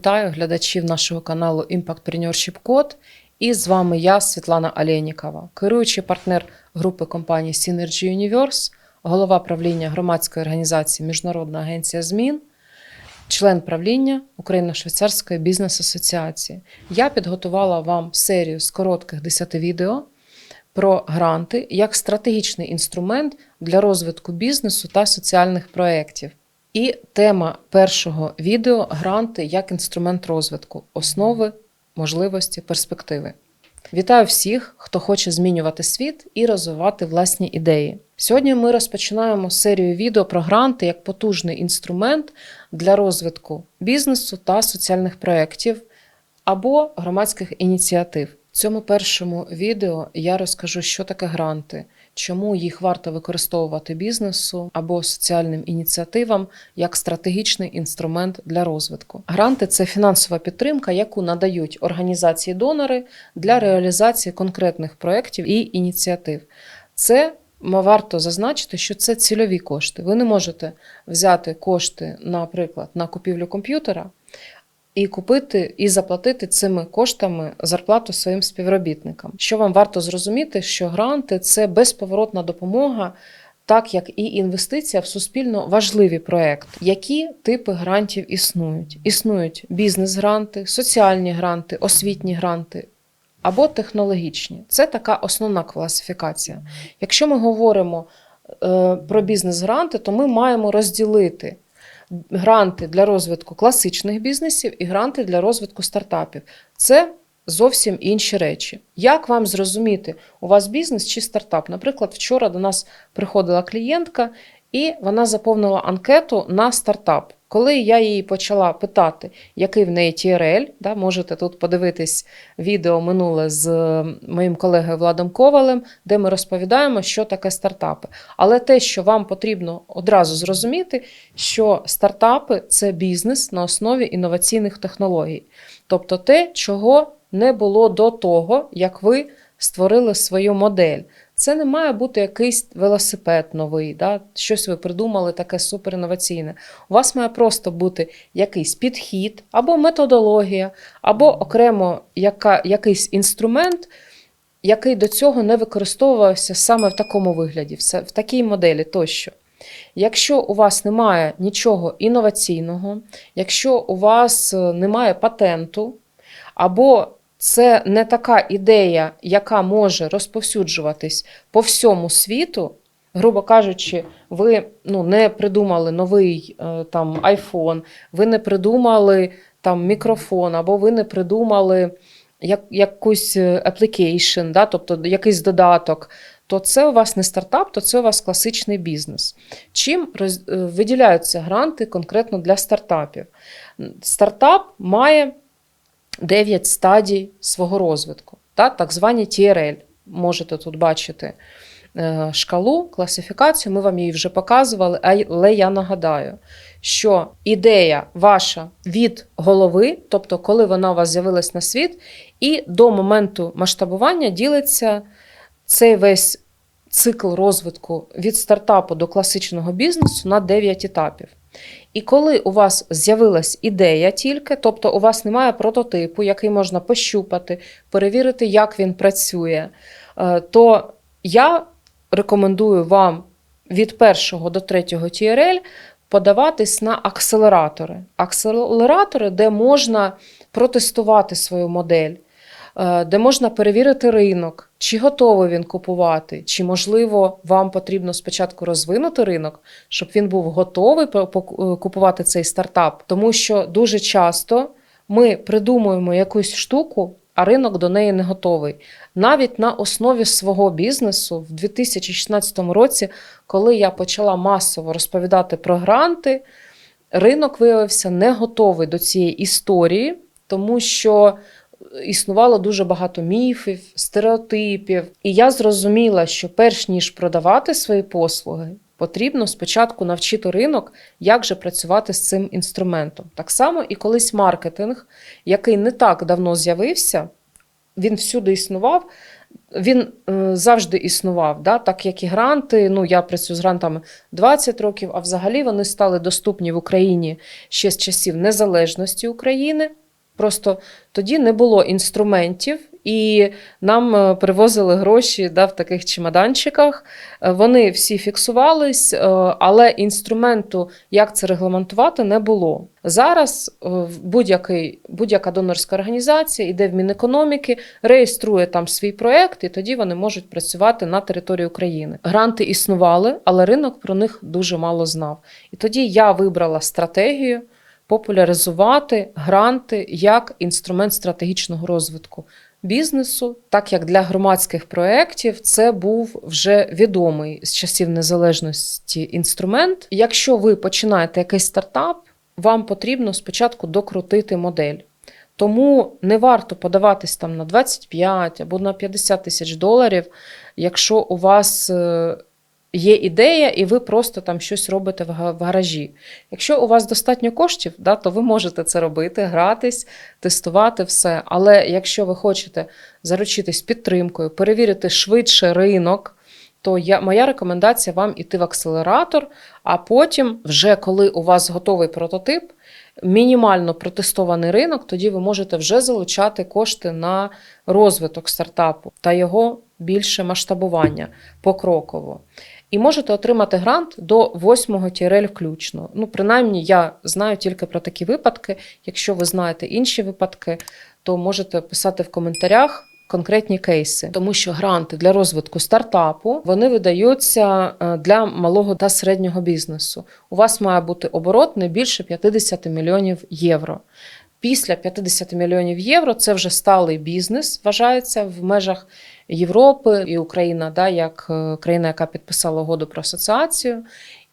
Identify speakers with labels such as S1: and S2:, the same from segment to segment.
S1: Вітаю глядачів нашого каналу Impactpreneurship Code. І з вами я, Світлана Алєнікова, керуючий партнер групи компаній Synergy Universe, голова правління громадської організації Міжнародна агенція змін, член правління Україно-Швейцарської бізнес-асоціації. Я підготувала вам серію з коротких 10 відео про гранти як стратегічний інструмент для розвитку бізнесу та соціальних проєктів. І тема першого відео гранти як інструмент розвитку, основи, можливості, перспективи. Вітаю всіх, хто хоче змінювати світ і розвивати власні ідеї. Сьогодні ми розпочинаємо серію відео про гранти як потужний інструмент для розвитку бізнесу та соціальних проєктів або громадських ініціатив. В цьому першому відео я розкажу, що таке гранти, чому їх варто використовувати бізнесу або соціальним ініціативам як стратегічний інструмент для розвитку. Гранти це фінансова підтримка, яку надають організації-донори для реалізації конкретних проєктів і ініціатив. Це Варто зазначити, що це цільові кошти. Ви не можете взяти кошти, наприклад, на купівлю комп'ютера і купити і заплатити цими коштами зарплату своїм співробітникам. Що вам варто зрозуміти, що гранти це безповоротна допомога. Так як і інвестиція в суспільно важливі проекти. Які типи грантів існують? Існують бізнес-гранти, соціальні гранти, освітні гранти або технологічні. Це така основна класифікація. Якщо ми говоримо е, про бізнес-гранти, то ми маємо розділити гранти для розвитку класичних бізнесів і гранти для розвитку стартапів. Це зовсім інші речі. Як вам зрозуміти, у вас бізнес чи стартап? Наприклад, вчора до нас приходила клієнтка, і вона заповнила анкету на стартап. Коли я її почала питати, який в неї TRL, да, можете тут подивитись відео минуле з моїм колегою Владом Ковалем, де ми розповідаємо, що таке стартапи. Але те, що вам потрібно одразу зрозуміти, що стартапи це бізнес на основі інноваційних технологій, тобто те, чого не було до того, як ви створили свою модель. Це не має бути якийсь велосипед новий, да? щось ви придумали таке суперінноваційне. У вас має просто бути якийсь підхід, або методологія, або окремо яка, якийсь інструмент, який до цього не використовувався саме в такому вигляді, в такій моделі тощо. Якщо у вас немає нічого інноваційного, якщо у вас е, немає патенту, або це не така ідея, яка може розповсюджуватись по всьому світу. Грубо кажучи, ви ну, не придумали новий е, там iPhone, ви не придумали там мікрофон, або ви не придумали як, якусь application, да, тобто якийсь додаток, то це у вас не стартап, то це у вас класичний бізнес. Чим роз, е, виділяються гранти конкретно для стартапів? Стартап має 9 стадій свого розвитку, так, так звані TRL. Можете тут бачити е, шкалу, класифікацію, ми вам її вже показували, але я нагадаю, що ідея ваша від голови, тобто, коли вона у вас з'явилась на світ, і до моменту масштабування ділиться цей весь цикл розвитку від стартапу до класичного бізнесу на 9 етапів. І коли у вас з'явилась ідея тільки, тобто у вас немає прототипу, який можна пощупати, перевірити, як він працює, е, то я рекомендую вам від першого до третього TRL подаватись на акселератори. Акселератори, де можна протестувати свою модель. Е, де можна перевірити ринок, чи готовий він купувати, чи, можливо, вам потрібно спочатку розвинути ринок, щоб він був готовий е, купувати цей стартап. Тому що дуже часто ми придумуємо якусь штуку, а ринок до неї не готовий. Навіть на основі свого бізнесу в 2016 році, коли я почала масово розповідати про гранти, ринок виявився не готовий до цієї історії, тому що існувало дуже багато міфів, стереотипів. І я зрозуміла, що перш ніж продавати свої послуги, потрібно спочатку навчити ринок, як же працювати з цим інструментом. Так само і колись маркетинг, який не так давно з'явився, він всюди існував. Він е, завжди існував, да? так як і гранти. Ну, я працюю з грантами 20 років, а взагалі вони стали доступні в Україні ще з часів незалежності України. Просто тоді не було інструментів, і нам е, привозили гроші да, в таких чемоданчиках. Е, Вони всі фіксувались, е, але інструменту, як це регламентувати, не було. Зараз будь-яка донорська організація йде в Мінекономіки, реєструє там свій проект, і тоді вони можуть працювати на території України. Гранти існували, але ринок про них дуже мало знав. І тоді я вибрала стратегію популяризувати гранти як інструмент стратегічного розвитку бізнесу, так як для громадських проєктів це був вже відомий з часів незалежності інструмент. Якщо ви починаєте якийсь стартап, вам потрібно спочатку докрутити модель. Тому не варто подаватись там на 25 або на 50 тисяч доларів, якщо у вас е, є ідея, і ви просто там щось робите в гаражі. Якщо у вас достатньо коштів, да, то ви можете це робити, гратись, тестувати все. Але якщо ви хочете заручитись підтримкою, перевірити швидше ринок, то я, моя рекомендація вам іти в акселератор, а потім, вже коли у вас готовий прототип, мінімально протестований ринок, тоді ви можете вже залучати кошти на розвиток стартапу та його більше масштабування покроково. І можете отримати грант до 8 тірель включно. Ну, принаймні, я знаю тільки про такі випадки. Якщо ви знаєте інші випадки, то можете писати в коментарях. Конкретні кейси, тому що гранти для розвитку стартапу вони видаються е, для малого та середнього бізнесу. У вас має бути оборот не більше 50 мільйонів євро. Після 50 мільйонів євро це вже сталий бізнес, вважається в межах Європи і Україна, да, як е, країна, яка підписала угоду про асоціацію.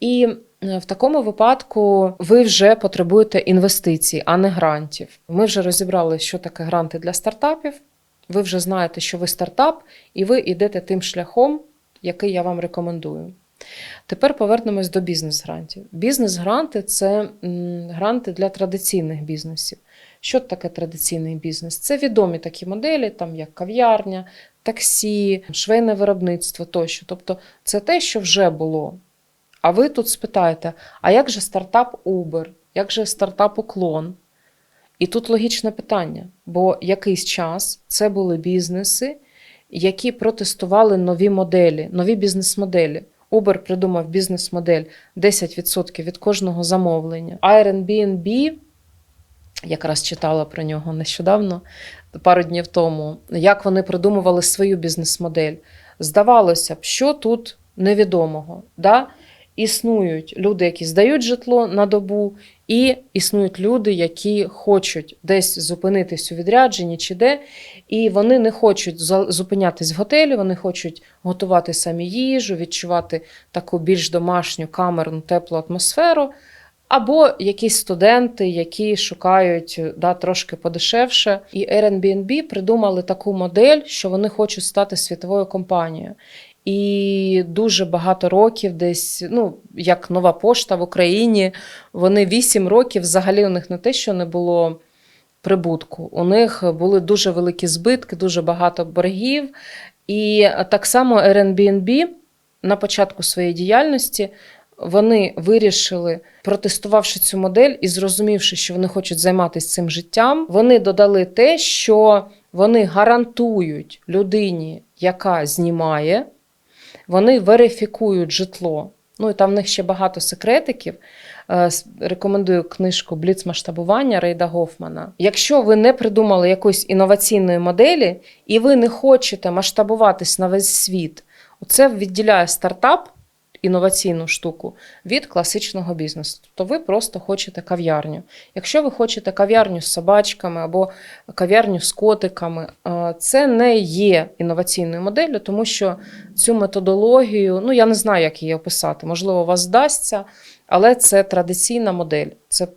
S1: І е, в такому випадку ви вже потребуєте інвестицій, а не грантів. Ми вже розібрали, що таке гранти для стартапів. Ви вже знаєте, що ви стартап, і ви йдете тим шляхом, який я вам рекомендую. Тепер повернемось до бізнес-грантів. Бізнес-гранти це гранти для традиційних бізнесів. Що таке традиційний бізнес? Це відомі такі моделі, там як кав'ярня, таксі, швейне виробництво тощо. Тобто це те, що вже було. А ви тут спитаєте: а як же стартап Uber, як же стартап Уклон? І тут логічне питання, бо якийсь час це були бізнеси, які протестували нові моделі, нові бізнес-моделі. Uber придумав бізнес-модель 10% від кожного замовлення. Airbnb, якраз читала про нього нещодавно, пару днів тому, як вони придумували свою бізнес-модель. Здавалося б, що тут невідомого. Да? Існують люди, які здають житло на добу, і існують люди, які хочуть десь зупинитись у відрядженні чи де, і вони не хочуть зупинятись в готелі, вони хочуть готувати самі їжу, відчувати таку більш домашню, камерну, теплу атмосферу. Або якісь студенти, які шукають да, трошки подешевше. І Airbnb придумали таку модель, що вони хочуть стати світовою компанією. І дуже багато років, десь, ну, як нова пошта в Україні, вони 8 років взагалі у них не те, що не було прибутку. У них були дуже великі збитки, дуже багато боргів. І так само Airbnb на початку своєї діяльності вони вирішили, протестувавши цю модель і зрозумівши, що вони хочуть займатися цим життям, вони додали те, що вони гарантують людині, яка знімає, вони верифікують житло. Ну і там в них ще багато секретиків. Е, Рекомендую книжку Бліцмасштабування Рейда Гофмана. Якщо ви не придумали якоїсь інноваційної моделі і ви не хочете масштабуватись на весь світ, це відділяє стартап, інноваційну штуку, від класичного бізнесу. Тобто ви просто хочете кав'ярню. Якщо ви хочете кав'ярню з собачками або кав'ярню з котиками, е, це не є інноваційною моделлю, тому що цю методологію, ну я не знаю, як її описати, можливо, у вас здасться, але це традиційна модель. Це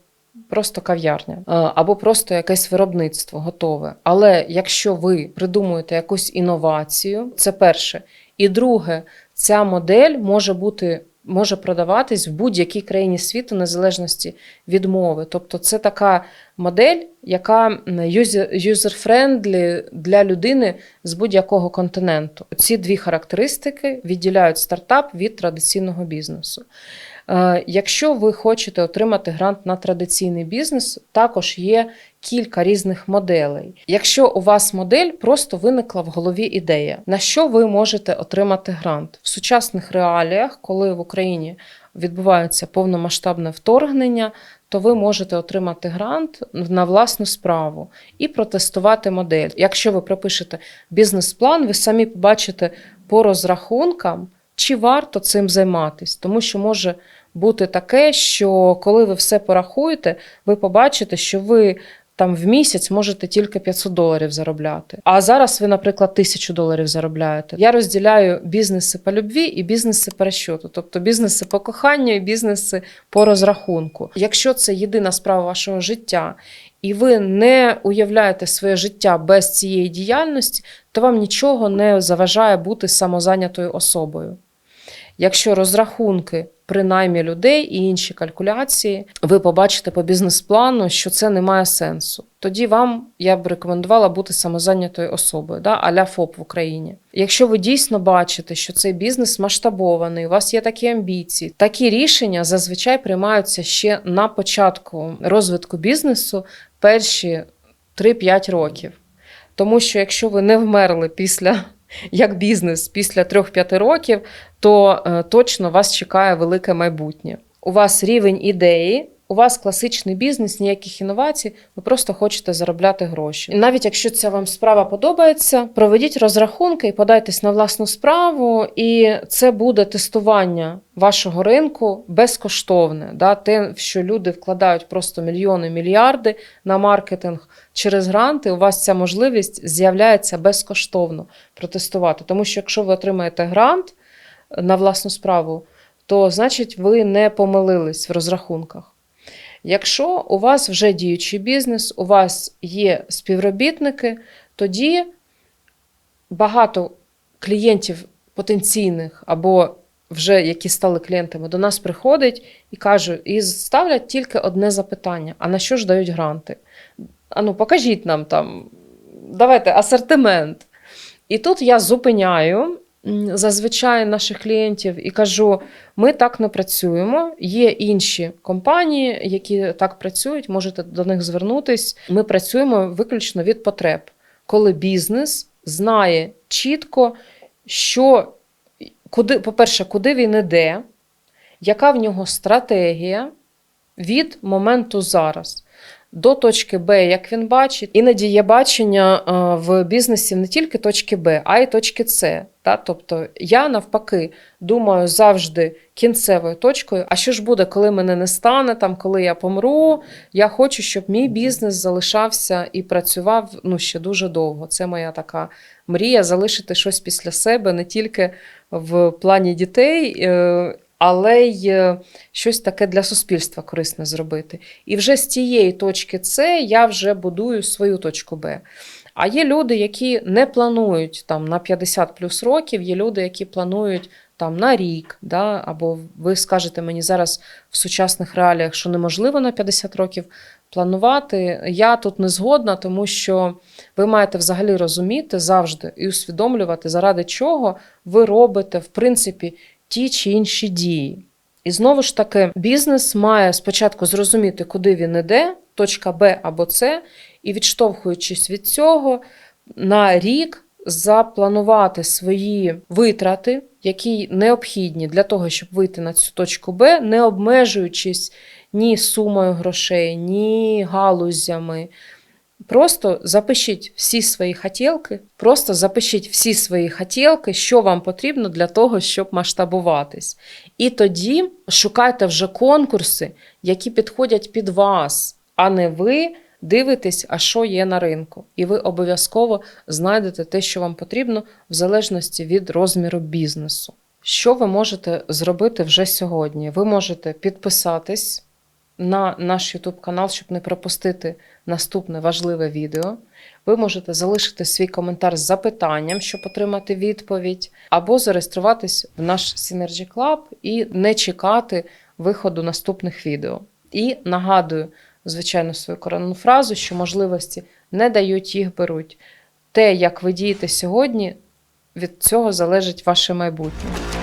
S1: Просто кав'ярня Е, або просто якесь виробництво готове. Але якщо ви придумуєте якусь інновацію, це перше. І друге, ця модель може бути може продаватись в будь-якій країні світу, незалежності від мови. Тобто, це така модель, яка юзер-френдлі для людини з будь-якого континенту. Ці дві характеристики відділяють стартап від традиційного бізнесу. Е, Якщо ви хочете отримати грант на традиційний бізнес, також є кілька різних моделей. Якщо у вас модель просто виникла в голові ідея, на що ви можете отримати грант в сучасних реаліях, коли в Україні відбувається повномасштабне вторгнення, то ви можете отримати грант на власну справу і протестувати модель. Якщо ви пропишете бізнес-план, ви самі побачите по розрахункам, чи варто цим займатися, тому що може бути таке, що коли ви все порахуєте, ви побачите, що ви там в місяць можете тільки 500 доларів заробляти. А зараз ви, наприклад, 1000 доларів заробляєте. Я розділяю бізнеси по любві і бізнеси по розчету, тобто бізнеси по коханню і бізнеси по розрахунку. Якщо це єдина справа вашого життя, і ви не уявляєте своє життя без цієї діяльності, то вам нічого не заважає бути самозайнятою особою. Якщо розрахунки при наймі людей і інші калькуляції, ви побачите по бізнес-плану, що це не має сенсу. Тоді вам я б рекомендувала бути самозайнятою особою, да, аля ФОП в Україні. Якщо ви дійсно бачите, що цей бізнес масштабований, у вас є такі амбіції, такі рішення зазвичай приймаються ще на початку розвитку бізнесу перші 3-5 років. Тому що якщо ви не вмерли після як бізнес після 3-5 років, то е, точно вас чекає велике майбутнє. У вас рівень ідеї, у вас класичний бізнес, ніяких інновацій, ви просто хочете заробляти гроші. І навіть якщо ця вам справа подобається, проведіть розрахунки і подайтесь на власну справу, і це буде тестування вашого ринку безкоштовне. Да? Те, що люди вкладають просто мільйони, мільярди на маркетинг через гранти, у вас ця можливість з'являється безкоштовно протестувати. Тому що якщо ви отримаєте грант на власну справу, то значить ви не помилились в розрахунках. Якщо у вас вже діючий бізнес, у вас є співробітники, тоді багато клієнтів потенційних або вже які стали клієнтами, до нас приходять і кажуть, і ставлять тільки одне запитання: а на що ж дають гранти? А ну, покажіть нам там, давайте асортимент. І тут я зупиняю зазвичай наших клієнтів і кажу: ми так не працюємо. Є інші компанії, які так працюють, можете до них звернутись. Ми працюємо виключно від потреб, коли бізнес знає чітко, що куди, по-перше, куди він іде, яка в нього стратегія від моменту зараз до точки Б, як він бачить. Іноді є бачення е, в бізнесі не тільки точки Б, а й точки С. Та? Тобто я навпаки думаю завжди кінцевою точкою. А що ж буде, коли мене не стане, там, коли я помру? Я хочу, щоб мій бізнес залишався і працював ну, ще дуже довго. Це моя така мрія залишити щось після себе не тільки в плані дітей. Але й е, щось таке для суспільства корисне зробити. І вже з цієї точки С я вже будую свою точку Б. А є люди, які не планують там на 50 плюс років, є люди, які планують там на рік, да, або ви скажете мені зараз в сучасних реаліях, що неможливо на 50 років планувати. Я тут не згодна, тому що ви маєте взагалі розуміти завжди і усвідомлювати, заради чого ви робите, в принципі, ті чи інші дії. І знову ж таки, бізнес має спочатку зрозуміти, куди він іде, точка Б або С, і відштовхуючись від цього, на рік запланувати свої витрати, які необхідні для того, щоб вийти на цю точку Б, не обмежуючись ні сумою грошей, ні галузями. Просто запишіть всі свої хотілки, просто запишіть всі свої хотілки, що вам потрібно для того, щоб масштабуватись. І тоді шукайте вже конкурси, які підходять під вас, а не ви дивитесь, а що є на ринку. І ви обов'язково знайдете те, що вам потрібно, в залежності від розміру бізнесу. Що ви можете зробити вже сьогодні? Ви можете підписатись на наш YouTube канал, щоб не пропустити наступне важливе відео. ви можете залишити свій коментар з запитанням, щоб отримати відповідь, або зареєструватись в наш Synergy Club і не чекати виходу наступних відео. І нагадую, звичайно, свою коронну фразу, що можливості не дають, їх беруть. Те, як ви дієте сьогодні, від цього залежить ваше майбутнє.